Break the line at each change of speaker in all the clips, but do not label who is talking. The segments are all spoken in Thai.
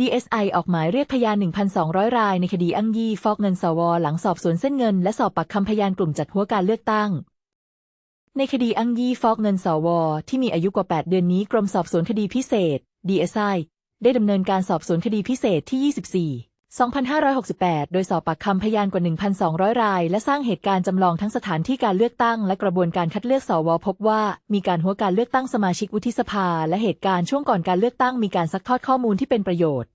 DSI ออกหมายเรียกพยาน 1,200 รายในคดีอ้างยี่ฟอกเงินสว หลังสอบสวนเส้นเงินและสอบปากคำพยานกลุ่มจัดหัวการเลือกตั้ง ในคดีอ้างยี่ฟอกเงินสว ที่มีอายุกว่า 8 เดือนนี้กรมสอบสวนคดีพิเศษ DSI ได้ดำเนินการสอบสวนคดีพิเศษที่ 24 2568 โดยสอบปากคำพยานกว่า 1,200 ราย และสร้างเหตุการณ์จำลองทั้งสถานที่การเลือกตั้ง และกระบวนการคัดเลือกสวพบว่า มีการหัวการเลือกตั้งสมาชิกวุฒิสภา และเหตุการณ์ช่วงก่อนการเลือกตั้งมีการซักทอดข้อมูลที่เป็นประโยชน์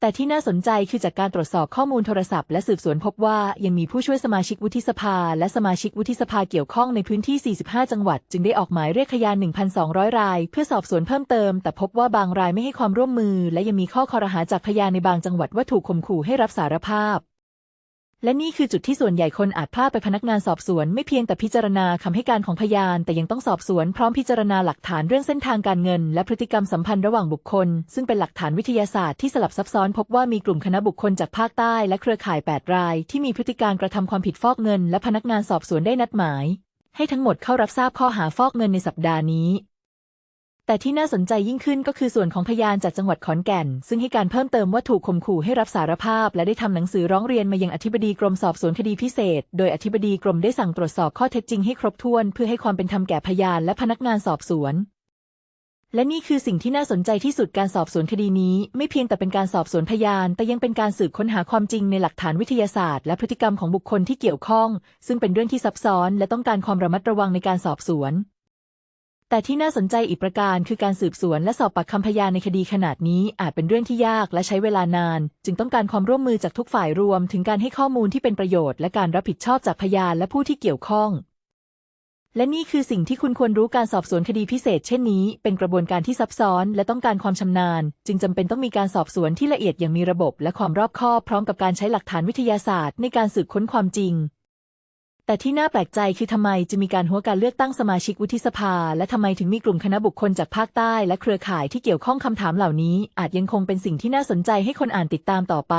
แต่ที่น่าสนใจคือจากการตรวจสอบข้อมูลโทรศัพท์และสืบสวนพบว่ายังมีผู้ช่วยสมาชิกวุฒิสภา และสมาชิกวุฒิสภาเกี่ยวข้องในพื้นที่ 45 จังหวัด จึงได้ออกหมายเรียกขยาน 1,200 ราย เพื่อสอบสวนเพิ่มเติม แต่พบว่าบางรายไม่ให้ความร่วมมือ และยังมีข้อคอรหาจากพยานในบางจังหวัดว่าถูกข่มขู่ให้รับสารภาพ และนี่คือจุดที่ส่วนใหญ่คนอาจพลาดไปพนักงานสอบสวนไม่เพียงแต่พิจารณาคำให้การของพยาน แต่ยังต้องสอบสวนพร้อมพิจารณาหลักฐานเรื่องเส้นทางการเงิน และพฤติกรรมสัมพันธ์ระหว่างบุคคล ซึ่งเป็นหลักฐานวิทยาศาสตร์ที่สลับซับซ้อนพบว่ามีกลุ่มคณะบุคคลจากภาคใต้และเครือข่าย 8 ราย ที่มีพฤติการกระทำความผิดฟอกเงิน และพนักงานสอบสวนได้นัดหมาย ให้ทั้งหมดเข้ารับทราบข้อหาฟอกเงินในสัปดาห์นี้ แต่ที่น่าสนใจยิ่งขึ้นก็คือส่วนของพยานจากจังหวัดขอนแก่น ซึ่งให้การเพิ่มเติมว่าถูกข่มขู่ให้รับสารภาพ และได้ทำหนังสือร้องเรียนมายังอธิบดีกรมสอบสวนคดีพิเศษ โดยอธิบดีกรมได้สั่งตรวจสอบข้อเท็จจริงให้ครบถ้วน เพื่อให้ความเป็นธรรมแก่พยานและพนักงานสอบสวน และนี่คือสิ่งที่น่าสนใจที่สุดการสอบสวนคดีนี้ ไม่เพียงแต่เป็นการสอบสวนพยาน แต่ยังเป็นการสืบค้นหาความจริงในหลักฐานวิทยาศาสตร์ และพฤติกรรมของบุคคลที่เกี่ยวข้อง ซึ่งเป็นเรื่องที่ซับซ้อน และต้องการความระมัดระวังในการสอบสวน แต่ที่น่าสนใจอีกประการคือการสืบสวนและสอบปากคำพยานในคดีขนาดนี้อาจเป็นเรื่องที่ยากและใช้เวลานาน จึงต้องการความร่วมมือจากทุกฝ่ายรวม ถึงการให้ข้อมูลที่เป็นประโยชน์และการรับผิดชอบจากพยานและผู้ที่เกี่ยวข้อง และนี่คือสิ่งที่คุณควรรู้การสอบสวนคดีพิเศษ เช่นนี้ เป็นกระบวนการที่ซับซ้อน และต้องการความชำนาญ จึงจำเป็นต้องมีการสอบสวนที่ละเอียดอย่างมีระบบ และความรอบคอบพร้อมกับการใช้หลักฐานวิทยาศาสตร์ ในการสืบค้นความจริง แต่ที่น่าแปลกใจคือทำไมจะมีการหัวการเลือกตั้งสมาชิกวุฒิสภา และทำไมถึงมีกลุ่มคณะบุคคลจากภาคใต้และเครือข่ายที่เกี่ยวข้องคำถามเหล่านี้ อาจยังคงเป็นสิ่งที่น่าสนใจให้คนอ่านติดตามต่อไป